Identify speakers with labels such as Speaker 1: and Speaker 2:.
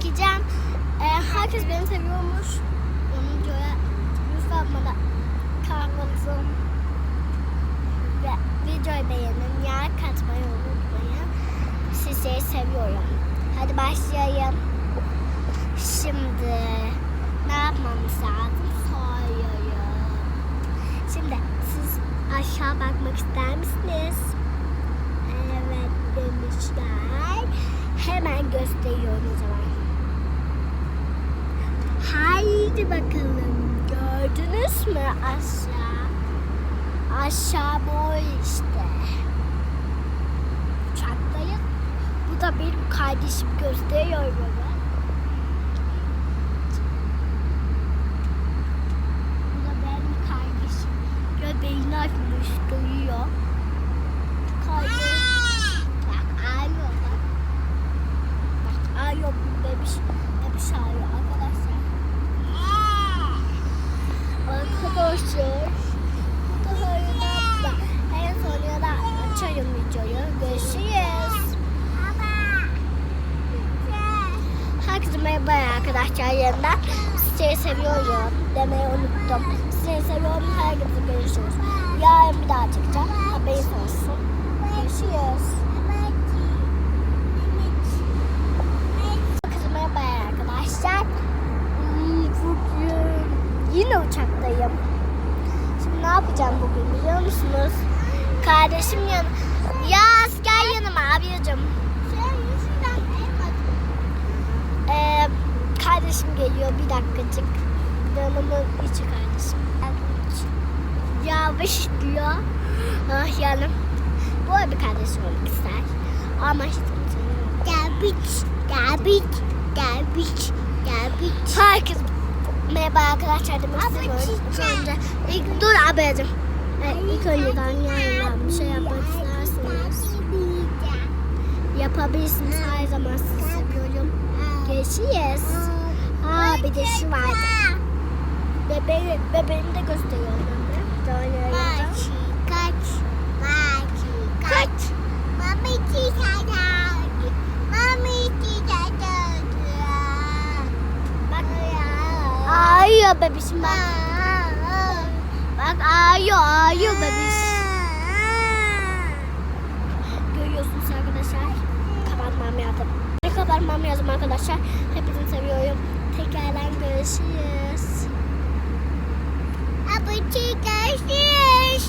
Speaker 1: çekeceğim. Ee, herkes beni seviyormuş. Onun videoya lütfen bana kalmalısın. Ve videoyu beğenin. Yer katmayı unutmayın. Sizleri seviyorum. Hadi başlayalım. Şimdi ne yapmamız lazım? Soruyorum. Şimdi siz aşağı bakmak ister misiniz? Evet demişler. Hemen gösteriyorum o zaman. Haydi bakalım. Gördünüz mü aşağı? Aşağı boy işte. Uçaktayız. Bu da benim kardeşim gösteriyor bana. Bu da benim kardeşim. Göbeğini açmış duyuyor. Kardeşim. Bak ağrıyor bak. Bak ağrıyor bu bebiş. Bebiş ağrıyor arkadaşlar. Arkadaşlar. Bu da öyle. En son ya da açarım videoyu. Görüşürüz. Herkese merhaba arkadaşlar yeniden. Sizi seviyorum demeyi unuttum. Sizi seviyorum. Herkese görüşürüz. Yarın bir daha çekeceğim. Haberiniz olsun. Görüşürüz. Herkese merhaba arkadaşlar. Yine uçaktayım. Şimdi ne yapacağım bugün biliyor musunuz? Kardeşim yan... Yaz gel yanıma abicim. Ee, kardeşim geliyor bir dakikacık. Yanımın içi kardeşim. Yavaş diyor. Ah yanım. Bu bir kardeşim olmak ister. Ama hiç Gelbik, gelbik, gelbik, gelbik. Herkes merhaba arkadaşlar demek istemiyorum. İlk önce, dur abicim. Evet, ilk önceden yanından bir şey yapmak isterseniz yapabilirsiniz. Her zaman sizi seviyorum. Görüşürüz. Aa bir de şu vardı. Bebeği, bebeğini de gösteriyorum. Böyle
Speaker 2: Kaç, kaç, kaç,
Speaker 1: Kaç.
Speaker 2: Mami çiçeği Mami çiçeği
Speaker 1: Bak. Ağrıyor bebişim bak. Bak ağrıyor ağrıyor bebiş. Görüyorsunuz arkadaşlar. Kapatmam lazım. Kapatmam lazım arkadaşlar. Hepinizi seviyorum. i görüşürüz.
Speaker 2: Abone görüşürüz.